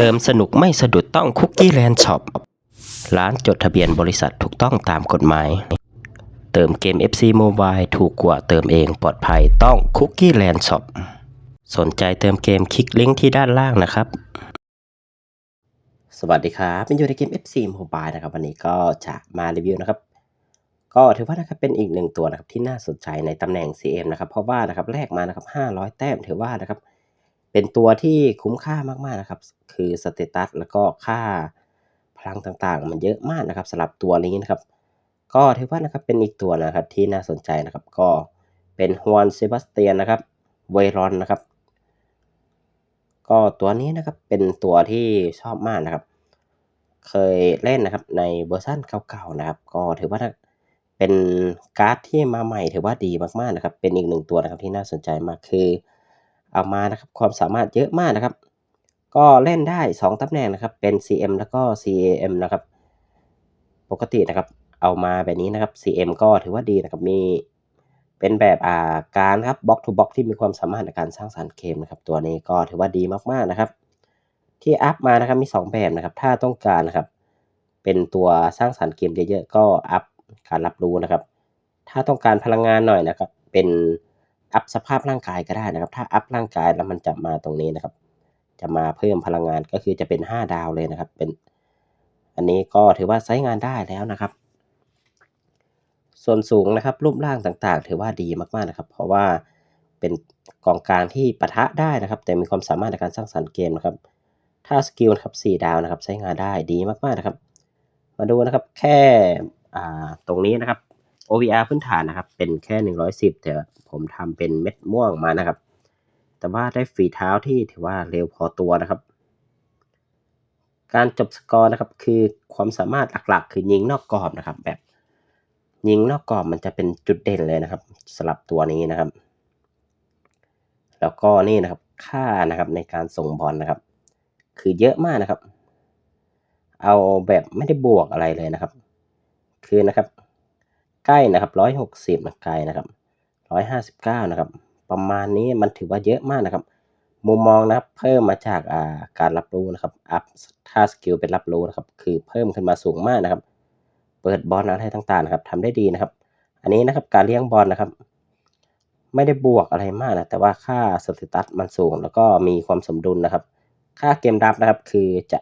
เติมสนุกไม่สะดุดต้องคุกกี้แลนด์ช็อปร้านจดทะเบียนบริษัทถูกต้องตามกฎหมาย เติมเกม FC Mobile ถูกกว่าเติมเองปลอดภัยต้องคุกกี้แลนด์ช็อปสนใจเติมเกมคลิกลิงก์ที่ด้านล่างนะครับ สวัสดีครับเป็นอยู่ในเกม FC Mobile นะครับ วันนี้ก็จะมารีวิวนะครับ ก็ถือว่านะครับเป็นอีกหนึ่งตัวนะครับที่น่าสนใจในตำแหน่ง CM นะครับ เพราะว่านะครับแลกมานะครับ500 แต้มถือว่านะครับ เป็นตัวที่คุ้มค่ามากๆนะครับ คือสเตตัสแล้วก็ค่าพลังต่างๆ มันเยอะมากนะครับสำหรับตัวนี้นะครับ ก็ถือว่านะครับเป็นอีกตัวนะครับที่น่าสนใจนะครับ ก็เป็นฮวนเซบาสเตียนนะครับเวรอนนะครับ ก็ตัวนี้นะครับเป็นตัวที่ชอบมากนะครับ เคยเล่นนะครับในเวอร์ชันเก่าๆนะครับ ก็ถือว่าเป็นการ์ดที่มาใหม่ถือว่าดีมากๆนะครับ เป็นอีกหนึ่งตัวนะครับที่น่าสนใจมากคือ เอามานะครับความสามารถเยอะมากนะครับ ก็เล่นได้ 2ตำแหน่งนะครับเป็น CM แล้วก็ CAM นะครับ ปกตินะครับเอามาแบบนี้นะครับ CM ก็ถือว่าดีนะครับมีเป็นแบบอ่าการครับบล็อกทูบล็อกที่มีความสามารถในการสร้างสรรค์เกมนะครับ ตัวนี้ก็ถือว่าดีมากๆนะครับ ที่อัพมานะครับมี 2 แบบนะครับ ถ้าต้องการนะครับ เป็นตัวสร้างสรรค์เกมเยอะๆก็อัพการรับรู้นะครับ ถ้าต้องการพลังงานหน่อยนะครับ เป็น อัพสภาพร่างกายก็ได้นะครับ ถ้าอัพร่างกายแล้วมันจะมาตรงนี้นะครับ จะมาเพิ่มพลังงานก็คือจะเป็น 5 ดาวเลยนะครับ เป็น อันนี้ก็ถือว่าใช้งานได้แล้วนะครับ ส่วนสูงนะครับ รูปร่างต่างๆ ถือว่าดีมากๆนะครับ เพราะว่าเป็นกองกลางที่ปะทะได้นะครับ แต่มีความสามารถในการสร้างสรรค์เกมนะครับ ถ้าสกิลนะครับ4ดาวนะครับ ใช้งานได้ดีมากๆนะครับ มาดูนะครับ แค่ตรงนี้นะครับ OVR พื้นฐานนะครับ เป็นแค่ 110 แต่ผมทำเป็นเม็ดม่วงมานะครับ แต่ว่าได้ฝีเท้าที่ถือว่าเร็วพอตัวนะครับ การจบสกอร์นะครับ คือความสามารถหลักๆ คือยิงนอกกรอบนะครับ แบบยิงนอกกรอบมันจะเป็นจุดเด่นเลยนะครับสำหรับตัวนี้นะครับ แล้วก็นี่นะครับค่านะครับในการส่งบอลนะครับ คือเยอะมากนะครับ เอาแบบไม่ได้บวกอะไรเลยนะครับ คือนะครับ ใกล้นะครับร้อยหกสิบไกลนะครับร้อยห้าสิบเก้านะครับ ประมาณนี้มันถือว่าเยอะมากนะครับ มุมมองนะครับเพิ่มมาจากาการรับรู้นะครับอัพถ้าสกิลเป็นรับรู้นะครับคือเพิ่มขึ้นมาสูงมากนะครับ เปิดบอลอะไรต่างๆนะครับทำได้ดีนะครับ อันนี้นะครับการเลี้ยงบอลนะครับ ไม่ได้บวกอะไรมากนะแต่ว่าค่าสเตตัสมันสูง แล้วก็มีความสมดุลนะครับ ค่าเกมรับนะครับคือจะ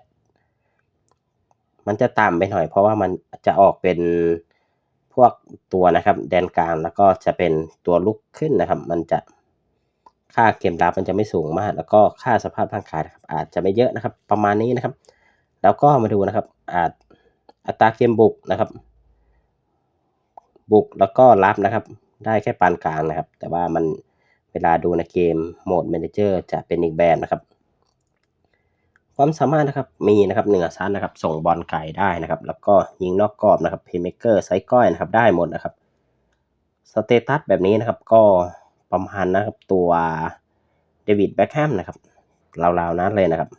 มันจะต่ำไปหน่อย เพราะว่ามันจะออกเป็น พวกตัวนะครับแดนกลางแล้วก็จะเป็นตัวลุกขึ้นนะครับ มันจะค่าเกมรับมันจะไม่สูงมาก แล้วก็ค่าสภาพร่างกายนะครับ อาจจะไม่เยอะนะครับ ประมาณนี้นะครับ แล้วก็มาดูนะครับ อาจอัตราเกมบุกนะครับ บุกแล้วก็รับนะครับ ได้แค่ปานกลางนะครับ แต่ว่ามันเวลาดูในเกมโหมด Manager จะเป็นอีกแบบนะครับ ความสามารถนะครับมีนะครับเหนือชั้นนะครับ ส่งบอลไกลได้นะครับ แล้วก็ยิงนอกกรอบนะครับเพย์เมเกอร์ไซก้อยนะครับได้หมดนะครับสเตตัสแบบนี้นะครับก็ประมาณนะครับตัวเดวิดแบ็คแฮมนะครับราวๆนั้นเลยนะครับ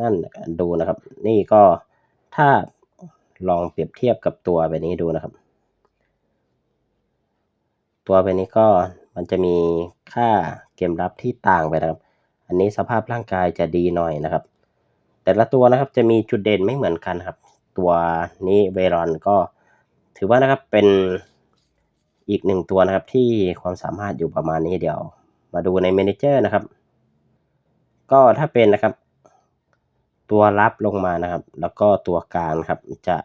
นั่นดูนะครับ นี่ก็ถ้าลองเปรียบเทียบกับตัวแบบนี้ดูนะครับ ตัวแบบนี้ก็มันจะมีค่าเกมรับที่ต่างไปนะครับ นนี้สภาพร่างกายจะดีหน่อยนะครับ แต่ละตัวนะครับจะมีจุดเด่นไม่เหมือนกันครับ ตัวนี้เวรอนก็ถือว่านะครับเป็นอีกหนึ่งตัวนะครับที่ความสามารถอยู่ประมาณนี้เดี๋ยว มาดูในเมนเจอร์นะครับ ก็ถ้าเป็นนะครับ ตัวรับลงมานะครับ แล้วก็ตัวกลางครับจะ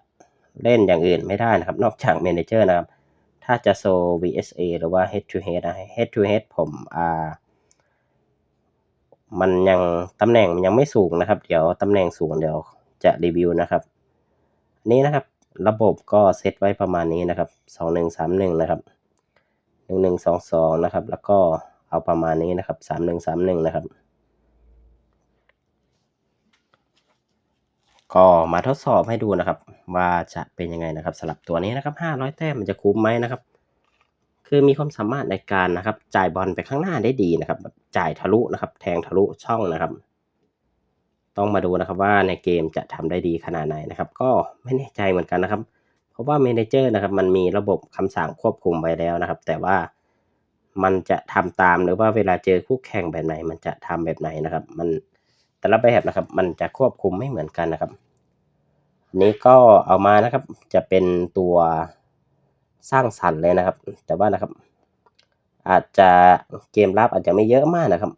เล่นอย่างอื่นไม่ได้นะครับ นอกจากเมนเจอร์นะครับ ถ้าจะโซ VSA หรือว่า Head to Head นะ Head to Head ผมอ่า มันยังตำแหน่งมันยังไม่สูงนะครับ เดี๋ยวตำแหน่งสูงเดี๋ยวจะรีวิวนะครับนี้นะครับ ระบบก็เซตไว้ประมาณนี้นะครับสองหนึ่งสามหนึ่งนะครับหนึ่งหนึ่งสองสองนะครับ แล้วก็เอาประมาณนี้นะครับสามหนึ่งสามหนึ่งนะครับ ก็มาทดสอบให้ดูนะครับ ว่าจะเป็นยังไงนะครับสำหรับตัวนี้นะครับห้าร้อยแต้มมันจะคุ้มไหมนะครับ คือมีความสามารถในการนะครับ จ่ายบอลไปข้างหน้าได้ดีนะครับ จ่ายทะลุนะครับ แทงทะลุช่องนะครับ ต้องมาดูนะครับว่าในเกมจะทำได้ดีขนาดไหนนะครับ ก็ไม่แน่ใจเหมือนกันนะครับ เพราะว่าเมนเจอร์นะครับ มันมีระบบคำสั่งควบคุมไว้แล้วนะครับ แต่ว่ามันจะทำตามหรือว่าเวลาเจอคู่แข่งแบบไหน มันจะทำแบบไหนนะครับ มันแต่ละแบบนะครับ มันจะควบคุมไม่เหมือนกันนะครับนนี้ก็เอามานะครับจะเป็นตัวสร้างสรรค์เลยนะครับ แต่ว่านะครับ อาจจะเกมลับอาจจะไม่เยอะมากนะครับ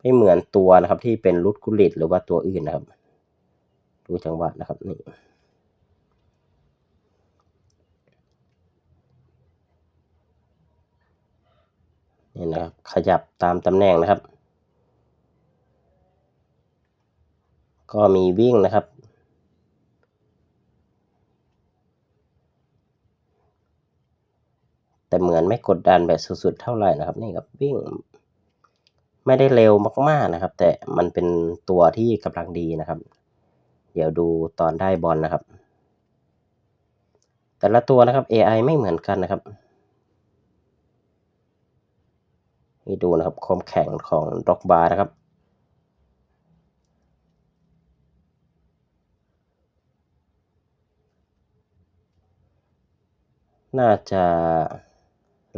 ไม่เหมือนตัวนะครับที่เป็นรุดกุลิตหรือว่าตัวอื่นนะครับ ดูจังหวะนะครับนี่นี่นะครับขยับตามตำแหน่งนะครับ ก็มีวิ่งนะครับ แต่เหมือนไม่กดดันแบบสุดๆเท่าไหร่นะครับ นี่ครับวิ่ง ไม่ได้เร็วมากๆนะครับ แต่มันเป็นตัวที่กำลังดีนะครับ เดี๋ยวดูตอนได้บอลนะครับ แต่ละตัวนะครับ AI ไม่เหมือนกันนะครับนี่ดูนะครับความแข็งของด็อกบาร์นะครับน่าจะ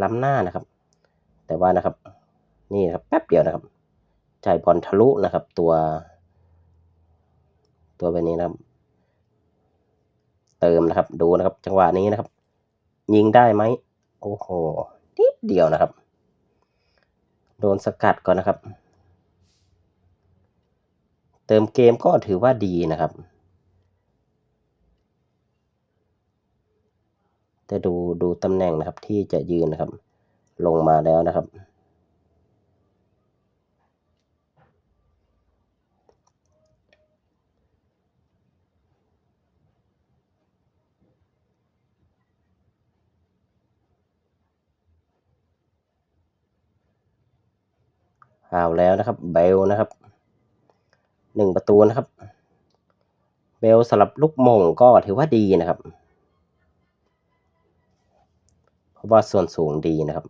ล้ำหน้านะครับ แต่ว่านะครับนี่นะครับแป๊บเดียวนะครับจ่ายบอลทะลุนะครับ ตัว ตัวแบบนี้นะครับ เติมนะครับดูนะครับ จังหวะนี้นะครับ ยิงได้ไหมโอ้โหนิดเดียวนะครับ โดนสกัดก่อนนะครับ เติมเกมก็ถือว่าดีนะครับ แต่ดูดูตำแหน่งนะครับที่จะยืนนะครับ ลงมาแล้วนะครับ เอาแล้วนะครับเบลนะครับหนึ่งประตูนะครับ เบลสำหรับลูกมงก็ถือว่าดีนะครับ เพราะว่าส่วนสูงดีนะครับ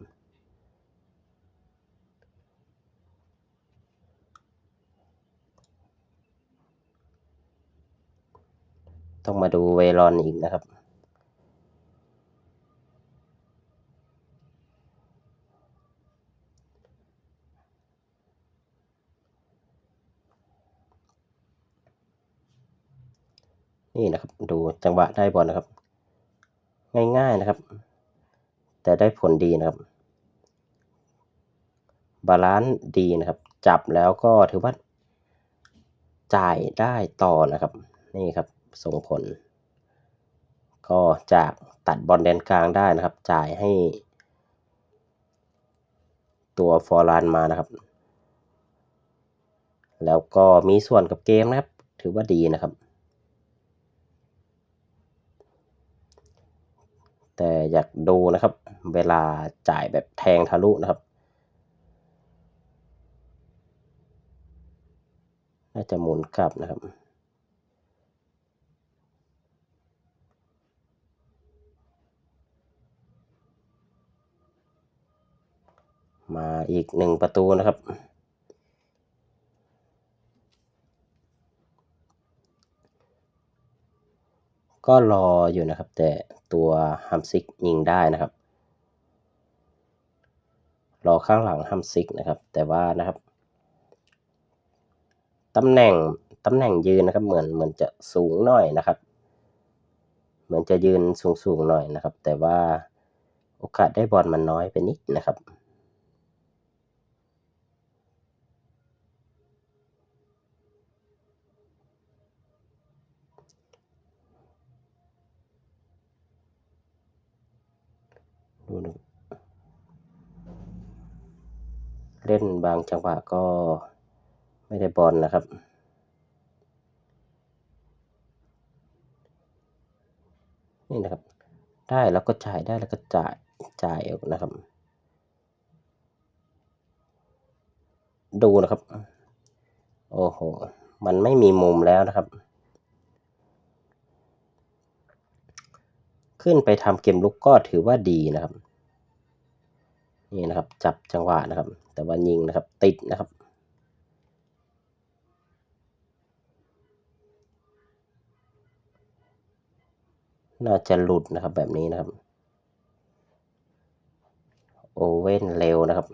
ต้องมาดูเวลอนอีกนะครับนี่นะครับ ดูจังหวะได้บอลนะครับ ง่ายๆนะครับ แต่ได้ผลดีนะครับ บาลานซ์ดีนะครับ จับแล้วก็ถือว่า จ่ายได้ต่อนะครับ นี่ครับส่งผล ก็จากตัดบอลแดนกลางได้นะครับ จ่ายให้ ตัวฟอร์ลานมานะครับ แล้วก็มีส่วนกับเกมนะครับ ถือว่าดีนะครับ แต่อยากดูนะครับ เวลาจ่ายแบบแทงทะลุนะครับ น่าจะหมุนกลับนะครับ มาอีกหนึ่งประตูนะครับ ก็รออยู่นะครับ แต่ตัวฮัมซิกยิงได้นะครับ รอข้างหลังฮัมซิกนะครับ แต่ว่านะครับตำแหน่งตำแหน่งยืนนะครับ เหมือนเหมือนจะสูงหน่อยนะครับ เหมือนจะยืนสูงสูงหน่อยนะครับ แต่ว่าโอกาสได้บอลมันน้อยไปนิดนะครับ ดูนะเล่นบางจังหวะก็ไม่ได้บอลนะครับ นี่นะครับ ได้แล้วก็จ่ายได้แล้วก็จ่ายจ่ายออกนะครับ ดูนะครับ โอ้โห มันไม่มีมุมแล้วนะครับ ขึ้นไปทำเกมลุกก็ถือว่าดีนะครับ นี่นะครับ จับจังหวะนะครับ แต่ว่ายิงนะครับ ติดนะครับน่าจะหลุดนะครับแบบนี้นะครับ โอเว่นเร็วนะครับ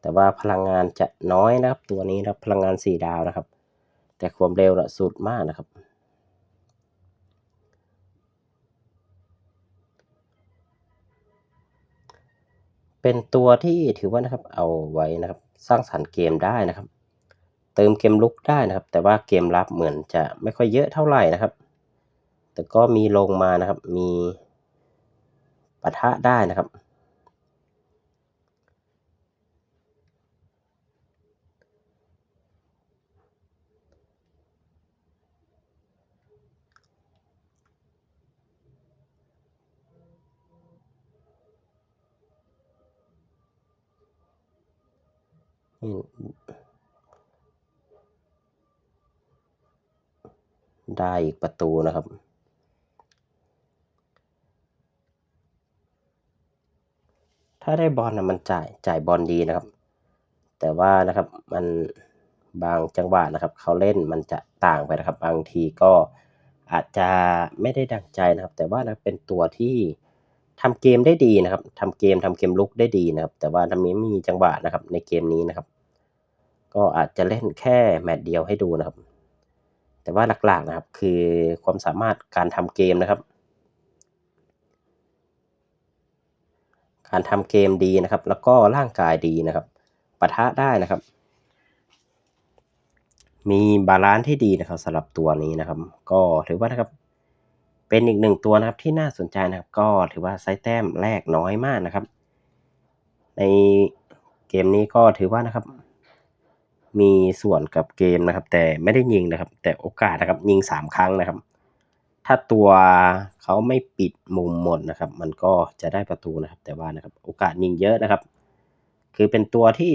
แต่ว่าพลังงานจะน้อยนะครับ ตัวนี้นะครับพลังงาน4ดาวนะครับ แต่ความเร็วนะสุดมากนะครับ เป็นตัวที่ถือว่านะครับเอาไว้นะครับ สร้างสรรค์เกมได้นะครับ เติมเกมลุกได้นะครับ แต่ว่าเกมรับเหมือนจะไม่ค่อยเยอะเท่าไหร่นะครับ แต่ก็มีลงมานะครับ มีปะทะได้นะครับ ได้อีกประตูนะครับ ถ้าได้บอลนะมันจ่ายจ่ายบอลดีนะครับ แต่ว่านะครับมันบางจังหวะนะครับ เขาเล่นมันจะต่างไปนะครับ บางทีก็อาจจะไม่ได้ดังใจนะครับ แต่ว่านะเป็นตัวที่ ทำเกมได้ดีนะครับทำเกมทำเกมลุกได้ดีนะครับ แต่ว่าถ้าไม่มีจังหวะนะครับ ในเกมนี้นะครับ ก็อาจจะเล่นแค่แมตช์เดียวให้ดูนะครับ แต่ว่าหลักๆนะครับ คือความสามารถการทำเกมนะครับ การทำเกมดีนะครับ แล้วก็ร่างกายดีนะครับปะทะได้นะครับ มีบาลานซ์ที่ดีนะครับสำหรับตัวนี้นะครับ ก็ถือว่านะครับ เป็นอีกหนึ่งตัวนะครับที่น่าสนใจนะครับ ก็ถือว่าไซส์แต้มแรกน้อยมากนะครับ ในเกมนี้ก็ถือว่านะครับ มีส่วนกับเกมนะครับ แต่ไม่ได้ยิงนะครับ แต่โอกาสนะครับยิงสามครั้งนะครับ ถ้าตัวเขาไม่ปิดมุมหมดนะครับ มันก็จะได้ประตูนะครับ แต่ว่านะครับ โอกาสยิงเยอะนะครับ คือเป็นตัวที่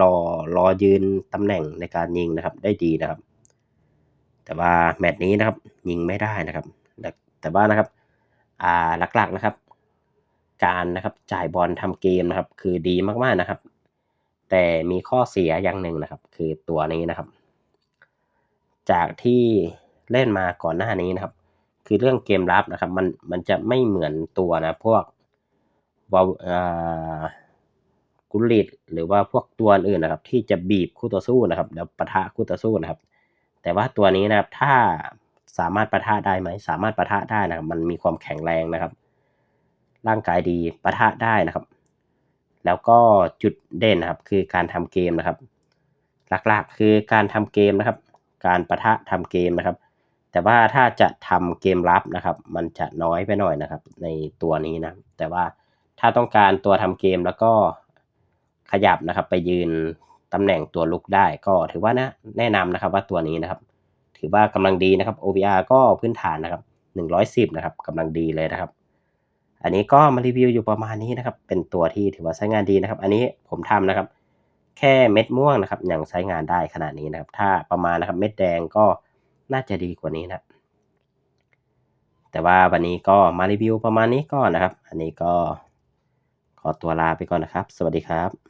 รอรอยืนตำแหน่งในการยิงนะครับ ได้ดีนะครับ แต่ว่าแมตช์นี้นะครับยิงไม่ได้นะครับ แต่ว่านะครับอ่าหลักๆนะครับ การนะครับจ่ายบอลทำเกมนะครับ คือดีมากๆนะครับ แต่มีข้อเสียอย่างหนึ่งนะครับ คือตัวนี้นะครับ จากที่เล่นมาก่อนหน้านี้นะครับ คือเรื่องเกมรับนะครับ มันมันจะไม่เหมือนตัวนะพวกวาอ่ากุลิตหรือว่าพวกตัวอื่นนะครับ ที่จะบีบคู่ต่อสู้นะครับ แล้วปะทะคู่ต่อสู้นะครับ แต่ว่าตัวนี้นะครับถ้า สามารถปะทะได้ไหม สามารถปะทะได้นะครับ มันมีความแข็งแรงนะครับ ร่างกายดีปะทะได้นะครับ แล้วก็จุดเด่นนะครับ คือการทำเกมนะครับ หลักๆคือการทำเกมนะครับ การปะทะทำเกมนะครับ แต่ว่าถ้าจะทำเกมรับนะครับ มันจะน้อยไปหน่อยนะครับ ในตัวนี้นะ แต่ว่าถ้าต้องการตัวทำเกมแล้วก็ขยับนะครับ ไปยืนตำแหน่งตัวลุกได้ก็ถือว่านะแนะนำนะครับว่าตัวนี้นะครับ ถือว่ากำลังดีนะครับ OVR ก็พื้นฐานนะครับ 110 นะครับกำลังดีเลยนะครับ อันนี้ก็มารีวิวอยู่ประมาณนี้นะครับ เป็นตัวที่ถือว่าใช้งานดีนะครับ อันนี้ผมทำนะครับ แค่เม็ดม่วงนะครับยังใช้งานได้ขนาดนี้นะครับ ถ้าประมาณนะครับเม็ดแดงก็น่าจะดีกว่านี้นะแต่ว่าวันนี้ก็มารีวิวประมาณนี้ก่อนนะครับ อันนี้ก็ขอตัวลาไปก่อนนะครับ สวัสดีครับ